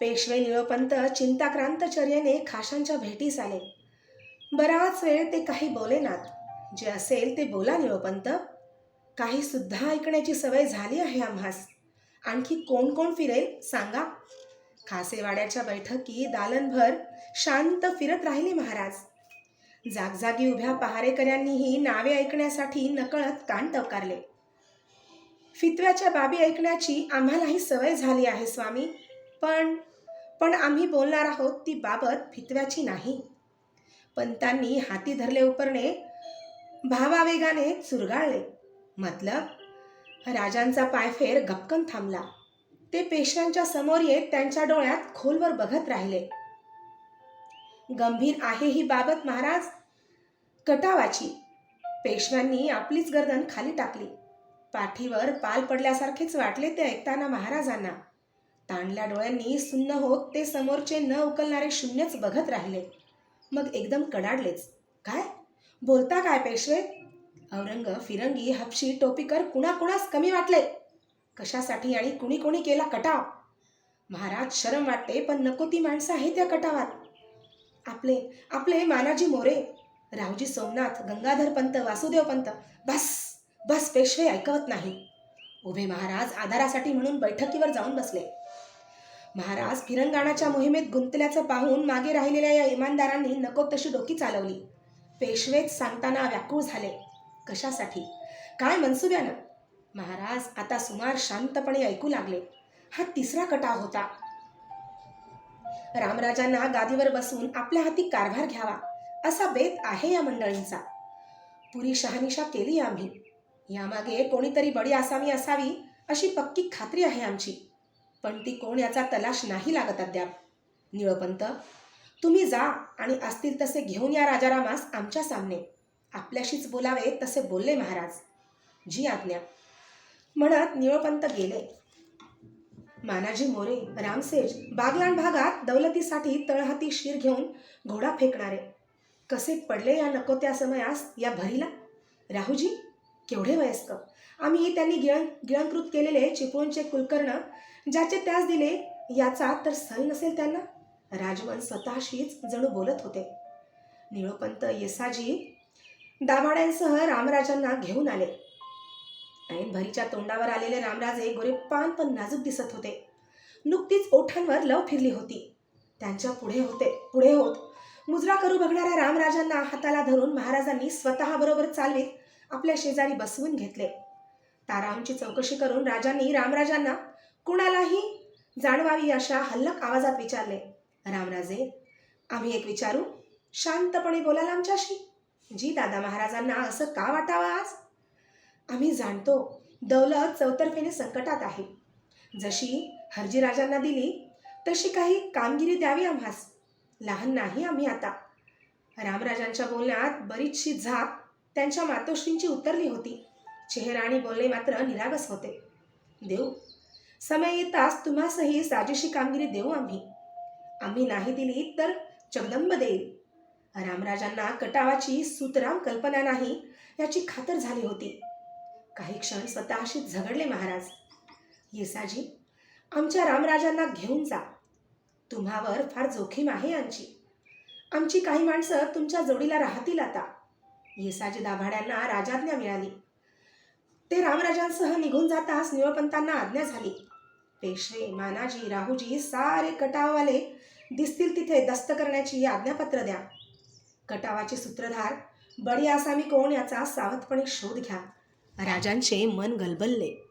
पेशवे निळोपंत चिंताक्रांतचर्येने खाशांच्या भेटीस आले. बराच वेळ ते काही बोलेनात जे असेल ते बोला निळोपंत. काही सुद्धा ऐकण्याची सवय झाली आहे आम्हास. आणखी कोण कोण फिरेल सांगा. खासेवाड्याच्या बैठकी दालनभर शांत फिरत राहिले महाराज. जागजागी उभ्या पहारेकऱ्यांनीही नावे ऐकण्यासाठी नकळत कान टवकारले. फितव्याच्या बाबी ऐकण्याची आम्हालाही सवय झाली आहे स्वामी. पण पण आम्ही बोलणार आहोत ती बाबत फितव्याची नाही. पंतांनी हाती धरले उपरणे भावावेगाने चुरगाळले. मतलब राजांचा पायफेर गपकन थांबला. ते पेशव्यांच्या समोर येत त्यांच्या डोळ्यात खोलवर बघत राहिले. गंभीर आहे ही बाबत महाराज? कटावाची. पेशव्यांनी आपलीच गर्दन खाली टाकली. पाठीवर पाल पडल्यासारखेच वाटले ते ऐकताना महाराजांना. ताणल्या डोळ्यांनी सुन्न होत ते समोरचे न उकलणारे शून्यच बघत राहिले. मग एकदम कडाडलेच. काय? बोलता काय पेशवे? औरंग फिरंगी हपशी टोपीकर कुणाकुणास कमी वाटले? कशासाठी आणि कुणी कुणी केला कटाव? महाराज शरम वाटते पण नको ती माणसं आहे त्या कटावात. आपले आपले मानाजी मोरे रावजी सोमनाथ गंगाधर पंत वासुदेव पंत बस बस पेशवे ऐकवत नाही. उभे महाराज आधारासाठी म्हणून बैठकीवर जाऊन बसले. महाराज फिरंगाणाच्या मोहिमेत गुंतल्याचं पाहून मागे राहिलेल्या या इमानदारांनी नको तशी डोकी चालवली. पेशवेच सांगताना व्याकुळ झाले. कशासाठी? काय मनसुब्यानं? महाराज आता सुमार शांतपणे ऐकू लागले. हा तिसरा कटाव होता. रामराजांना गादीवर बसून आपल्या हाती कारभार घ्यावा असा बेत आहे या मंडळींचा. पुरी शहानिशा केली आम्ही. यामागे कोणीतरी बडी आसामी असावी अशी पक्की खात्री आहे आमची. पण ती कोण याचा तलाश नाही लागत अद्याप. निळपंत तुम्ही जा आणि असतील तसे घेऊन या राजारामास आमच्या सामने. आपल्याशीच बोलावे तसे बोलले महाराज. जी आज्ञा. म्हणत निळपंत गेले. मानाजी मोरे रामसेज बागलाण भागात दौलतीसाठी तळहाती शीर घेऊन घोडा फेकणारे. कसे पडले या नको त्या समयास या भरीला? राहूजी केवढे वयस्क? आम्ही त्यांनी गिळं गिळंकृत केलेले चिपळूणचे कुलकर्ण ज्याचे त्यास दिले याचा तर सल नसेल त्यांना? राजवन स्वतःशीच जणू बोलत होते. निळोपंत येसाजी दाभाड्यांसह रामराजांना घेऊन आले. ऐन भरीच्या तोंडावर आलेले रामराजे गोरेपान पण नाजूक दिसत होते. नुकतीच ओठांवर लव फिरली होती. त्यांच्या पुढे होते पुढे होत मुजरा करू बघणाऱ्या रामराजांना हाताला धरून महाराजांनी स्वतःबरोबर चालवीत आपल्या शेजारी बसवून घेतले. तारांची चौकशी करून राजांनी रामराजांना कुणालाही जाणवावी अशा हल्लक आवाजात विचारले. रामराजे आम्ही एक विचारू? शांतपणे बोलाल आमच्याशी? जी दादा महाराजांना असं का वाटावं आज? आम्ही जाणतो दौलत चौतर्फेने संकटात आहे. जशी हरजीराजांना दिली तशी काही कामगिरी द्यावी आम्हास. लहान नाही आम्ही आता. रामराजांच्या बोलण्यात बरीचशी झाप त्यांच्या मातोश्रींची उतरली होती. चेहरा आणि बोलणे मात्र निरागस होते. देऊ समय येताच तुम्हासही साजेशी कामगिरी देऊ आम्ही. आम्ही नाही दिली तर जगदंब देईल. रामराजांना कटावाची सुतराम कल्पना नाही याची खातर झाली होती. काही क्षण स्वतःशी झगडले महाराज. येसाजी आमच्या रामराजांना घेऊन जा. तुम्हावर फार जोखीम आहे आमची. आमची काही माणसं तुमच्या जोडीला राहतील आता. येसाजी दाभाड्यांना राजाज्ञा मिळाली. ते रामराजांसह निघून जाताच निळपंतांना आज्ञा झाली. पेशवे मानाजी राहूजी सारे कटाववाले दिसतील तिथे दस्त करण्याची आज्ञापत्र द्या. कटावाचे सूत्रधार बडी आसामी कोण याचा सावधपणे शोध घ्या. राजांचे मन गलबलले.